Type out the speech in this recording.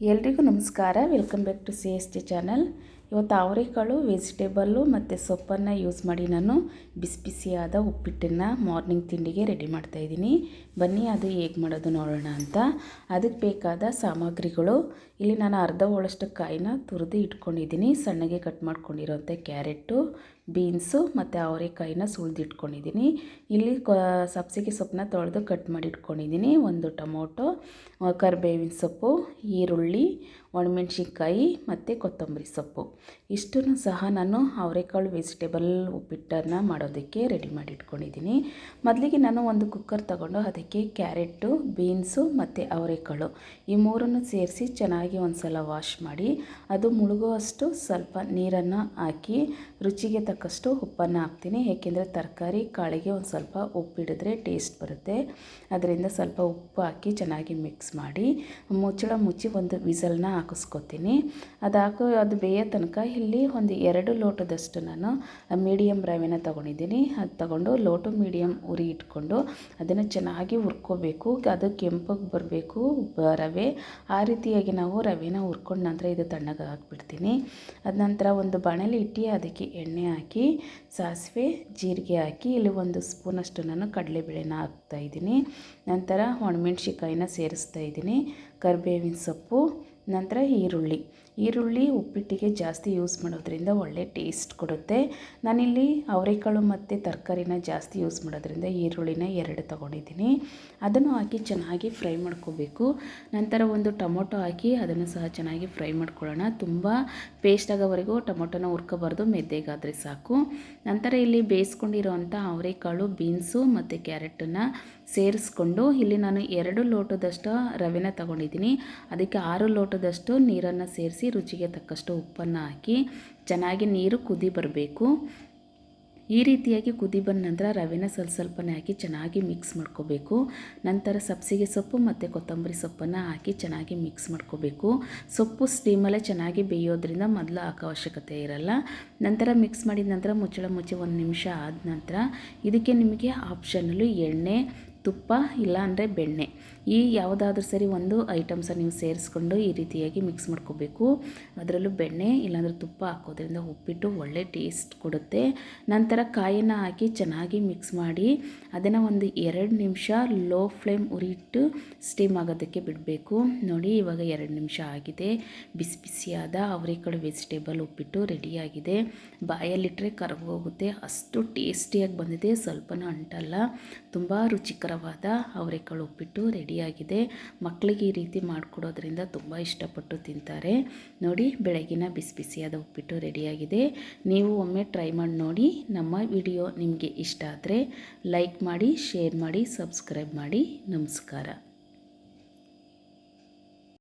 ಎಲ್ರಿಗೂ ನಮಸ್ಕಾರ. Welcome back to C S T channel ಇವತ್ತು ಅವರೆಕಾಳು ವೆಜಿಟೇಬಲ್ಲು ಮತ್ತು ಸೊಪ್ಪನ್ನು ಯೂಸ್ ಮಾಡಿ ನಾನು ಬಿಸಿ ಬಿಸಿಯಾದ ಉಪ್ಪಿಟ್ಟನ್ನು ಮಾರ್ನಿಂಗ್ ತಿಂಡಿಗೆ ರೆಡಿ ಮಾಡ್ತಾಯಿದ್ದೀನಿ ಬನ್ನಿ, ಅದು ಹೇಗೆ ಮಾಡೋದು ನೋಡೋಣ ಅಂತ. ಅದಕ್ಕೆ ಬೇಕಾದ ಸಾಮಗ್ರಿಗಳು. ಇಲ್ಲಿ ನಾನು ಅರ್ಧ ಹೋಳಷ್ಟು ಕಾಯಿನ ತುರಿದು ಇಟ್ಕೊಂಡಿದ್ದೀನಿ. ಸಣ್ಣಗೆ ಕಟ್ ಮಾಡ್ಕೊಂಡಿರೋಂಥ ಕ್ಯಾರೆಟು ಬೀನ್ಸು ಮತ್ತು ಅವರೆಕಾಯಿನ ಸುಳಿದಿಟ್ಕೊಂಡಿದ್ದೀನಿ ಇಲ್ಲಿ ಕ, ಸಬ್ಸಿಗೆ ಸೊಪ್ಪನ್ನ ತೊಳೆದು ಕಟ್ ಮಾಡಿ ಇಟ್ಕೊಂಡಿದ್ದೀನಿ. ಒಂದು ಟೊಮೊಟೊ ಕರಿಬೇವಿನ ಸೊಪ್ಪು, ಈರುಳ್ಳಿ, ಒಣಮೆಣ್ಸಿನ್ಕಾಯಿ ಮತ್ತು ಕೊತ್ತಂಬರಿ ಸೊಪ್ಪು. ಇಷ್ಟನ್ನು ಸಹ ನಾನು ಅವರೆಕಾಳು ವೆಜಿಟೇಬಲ್ ಉಪ್ಪಿಟ್ಟನ್ನು ಮಾಡೋದಕ್ಕೆ ರೆಡಿ ಮಾಡಿ ಇಟ್ಕೊಂಡಿದ್ದೀನಿ ಮೊದಲಿಗೆ ನಾನು ಒಂದು ಕುಕ್ಕರ್ ತಗೊಂಡು ಅದಕ್ಕೆ ಕ್ಯಾರೆಟು ಬೀನ್ಸು ಮತ್ತು ಅವರೆಕಾಳು ಈ ಮೂರನ್ನು ಸೇರಿಸಿ ಚೆನ್ನಾಗಿ ಒಂದು ಸಲ ವಾಶ್ ಮಾಡಿ, ಅದು ಮುಳುಗುವಷ್ಟು ಸ್ವಲ್ಪ ನೀರನ್ನು ಹಾಕಿ ರುಚಿಗೆ ತಕ್ಕಷ್ಟು ಉಪ್ಪನ್ನು ಹಾಕ್ತೀನಿ. ಏಕೆಂದರೆ ತರಕಾರಿ ಕಾಳಿಗೆ ಒಂದು ಸ್ವಲ್ಪ ಉಪ್ಪಿಡಿದ್ರೆ ಟೇಸ್ಟ್ ಬರುತ್ತೆ. ಅದರಿಂದ ಸ್ವಲ್ಪ ಉಪ್ಪು ಹಾಕಿ ಚೆನ್ನಾಗಿ ಮಿಕ್ಸ್ ಮಾಡಿ ಮುಚ್ಚಳ ಮುಚ್ಚಿ ಒಂದು ವಿಸಲ್ನ ಹಾಕಿಸ್ಕೊತೀನಿ. ಅದು ಹಾಕೋ ಅದು ಬೇಯೋ ಇಲ್ಲಿ ಒಂದು ಎರಡು ಲೋಟದಷ್ಟು ನಾನು ಮೀಡಿಯಮ್ ರವೆನ ತೊಗೊಂಡಿದ್ದೀನಿ. ಅದು ತಗೊಂಡು ಲೋಟು ಮೀಡಿಯಮ್ ಉರಿ ಇಟ್ಕೊಂಡು ಅದನ್ನು ಚೆನ್ನಾಗಿ ಹುರ್ಕೋಬೇಕು. ಅದು ಕೆಂಪಗೆ ಬರಬೇಕು ರವೆ. ಆ ರೀತಿಯಾಗಿ ನಾವು ರವೆನ ಹುರ್ಕೊಂಡು ನಂತರ ಇದು ತಣ್ಣಗೆ ಹಾಕ್ಬಿಡ್ತೀನಿ. ಅದ ನಂತರ ಒಂದು ಬಾಣಲೆ ಇಟ್ಟು ಅದಕ್ಕೆ ಎಣ್ಣೆ ಹಾಕಿ, ಸಾಸಿವೆ, ಜೀರಿಗೆ ಹಾಕಿ, ಇಲ್ಲಿ ಒಂದು ಸ್ಪೂನಷ್ಟು ನಾನು ಕಡಲೆಬೇಳೆನ ಹಾಕ್ತಾಯಿದ್ದೀನಿ ನಂತರ ಒಣಮೆಣ್ಸಿಕಾಯಿನ ಸೇರಿಸ್ತಾ ಇದ್ದೀನಿ. ಕರಿಬೇವಿನ ಸೊಪ್ಪು ನಂತರ ಈರುಳ್ಳಿ. ಈರುಳ್ಳಿ ಉಪ್ಪಿಟ್ಟಿಗೆ ಜಾಸ್ತಿ ಯೂಸ್ ಮಾಡೋದ್ರಿಂದ ಒಳ್ಳೆ ಟೇಸ್ಟ್ ಕೊಡುತ್ತೆ. ನಾನಿಲ್ಲಿ ಅವರೆಕಾಳು ಮತ್ತು ತರಕಾರಿನ ಜಾಸ್ತಿ ಯೂಸ್ ಮಾಡೋದ್ರಿಂದ ಈರುಳ್ಳಿನ ಎರಡು ತೊಗೊಂಡಿದ್ದೀನಿ. ಅದನ್ನು ಹಾಕಿ ಚೆನ್ನಾಗಿ ಫ್ರೈ ಮಾಡ್ಕೋಬೇಕು. ನಂತರ ಒಂದು ಟೊಮೊಟೊ ಹಾಕಿ ಅದನ್ನು ಸಹ ಚೆನ್ನಾಗಿ ಫ್ರೈ ಮಾಡ್ಕೊಳ್ಳೋಣ. ತುಂಬ ಪೇಸ್ಟ್ ಆಗೋವರೆಗೂ ಟೊಮೊಟೊನ ಹುರ್ಕೋಬಾರ್ದು, ಮೆದ್ದೆಗಾದರೆ ಸಾಕು. ನಂತರ ಇಲ್ಲಿ ಬೇಯಿಸ್ಕೊಂಡಿರೋವಂಥ ಅವರೆಕಾಳು, ಬೀನ್ಸು ಮತ್ತು ಕ್ಯಾರೆಟನ್ನು ಸೇರಿಸ್ಕೊಂಡು ಇಲ್ಲಿ ನಾನು ಎರಡು ಲೋಟದಷ್ಟು ರವೆನ ತಗೊಂಡಿದ್ದೀನಿ. ಅದಕ್ಕೆ ಆರು ಲೋಟದಷ್ಟು ನೀರನ್ನು ಸೇರಿಸಿ ರುಚಿಗೆ ತಕ್ಕಷ್ಟು ಉಪ್ಪನ್ನು ಹಾಕಿ ಚೆನ್ನಾಗಿ ನೀರು ಕುದಿ ಬರಬೇಕು. ಈ ರೀತಿಯಾಗಿ ಕುದಿ ಬಂದ ನಂತರ ರವೆನ ಸ್ವಲ್ಪ ಸ್ವಲ್ಪನೇ ಹಾಕಿ ಚೆನ್ನಾಗಿ ಮಿಕ್ಸ್ ಮಾಡ್ಕೋಬೇಕು. ನಂತರ ಸಬ್ಸಿಗೆ ಸೊಪ್ಪು ಮತ್ತು ಕೊತ್ತಂಬರಿ ಸೊಪ್ಪನ್ನು ಹಾಕಿ ಚೆನ್ನಾಗಿ ಮಿಕ್ಸ್ ಮಾಡ್ಕೋಬೇಕು. ಸೊಪ್ಪು ಸ್ಟೀಮಲ್ಲೇ ಚೆನ್ನಾಗಿ ಬೇಯೋದ್ರಿಂದ ಮೊದಲು ಹಾಕೋ ಅವಶ್ಯಕತೆ ಇರಲ್ಲ. ನಂತರ ಮಿಕ್ಸ್ ಮಾಡಿದ ನಂತರ ಮುಚ್ಚಳ ಮುಚ್ಚಿ ಒಂದು ನಿಮಿಷ ಆದ ನಂತರ ಇದಕ್ಕೆ ನಿಮಗೆ ಆಪ್ಷನಲ್ಲು ಎಣ್ಣೆ ತುಪ್ಪ ಇಲ್ಲಾಂದರೆ ಬೆಣ್ಣೆ. ಈ ಯಾವುದಾದ್ರೂ ಸರಿ ಒಂದು ಐಟಮ್ಸನ್ನು ನೀವು ಸೇರಿಸ್ಕೊಂಡು ಈ ರೀತಿಯಾಗಿ ಮಿಕ್ಸ್ ಮಾಡ್ಕೋಬೇಕು. ಅದರಲ್ಲೂ ಬೆಣ್ಣೆ ಇಲ್ಲಾಂದರೆ ತುಪ್ಪ ಹಾಕೋದ್ರಿಂದ ಉಪ್ಪಿಟ್ಟು ಒಳ್ಳೆ ಟೇಸ್ಟ್ ಕೊಡುತ್ತೆ. ನಂತರ ಕಾಯಿನ ಹಾಕಿ ಚೆನ್ನಾಗಿ ಮಿಕ್ಸ್ ಮಾಡಿ ಅದನ್ನು ಒಂದು ಎರಡು ನಿಮಿಷ ಲೋ ಫ್ಲೇಮ್ ಉರಿಟ್ಟು ಸ್ಟೀಮ್ ಆಗೋದಕ್ಕೆ ಬಿಡಬೇಕು. ನೋಡಿ ಇವಾಗ ಎರಡು ನಿಮಿಷ ಆಗಿದೆ. ಬಿಸಿ ಬಿಸಿಯಾದ ಅವರೆಕಾಳು ವೆಜಿಟೇಬಲ್ ಉಪ್ಪಿಟ್ಟು ರೆಡಿಯಾಗಿದೆ ಬಾಯಲ್ಲಿಟ್ಟರೆ ಕರಗೋಗುತ್ತೆ. ಅಷ್ಟು ಟೇಸ್ಟಿಯಾಗಿ ಬಂದಿದೆ. ಸ್ವಲ್ಪನೂ ಅಂಟಲ್ಲ. ತುಂಬ ರುಚಿಕರವಾದ ಅವರೆಕಾಳು ಉಪ್ಪಿಟ್ಟು ರೆಡಿಯಾಗಿದೆ. ಮಕ್ಕಳಿಗೆ ಈ ರೀತಿ ಮಾಡಿಕೊಡೋದ್ರಿಂದ ತುಂಬ ಇಷ್ಟಪಟ್ಟು ತಿಂತಾರೆ. ನೋಡಿ, ಬೆಳಗಿನ ಬಿಸಿ ಬಿಸಿಯಾದ ಉಪ್ಪಿಟ್ಟು ರೆಡಿಯಾಗಿದೆ. ನೀವು ಒಮ್ಮೆ ಟ್ರೈ ಮಾಡಿ ನೋಡಿ. ನಮ್ಮ ವಿಡಿಯೋ ನಿಮಗೆ ಇಷ್ಟ ಆದರೆ ಲೈಕ್ ಮಾಡಿ, ಶೇರ್ ಮಾಡಿ, ಸಬ್ಸ್ಕ್ರೈಬ್ ಮಾಡಿ. ನಮಸ್ಕಾರ.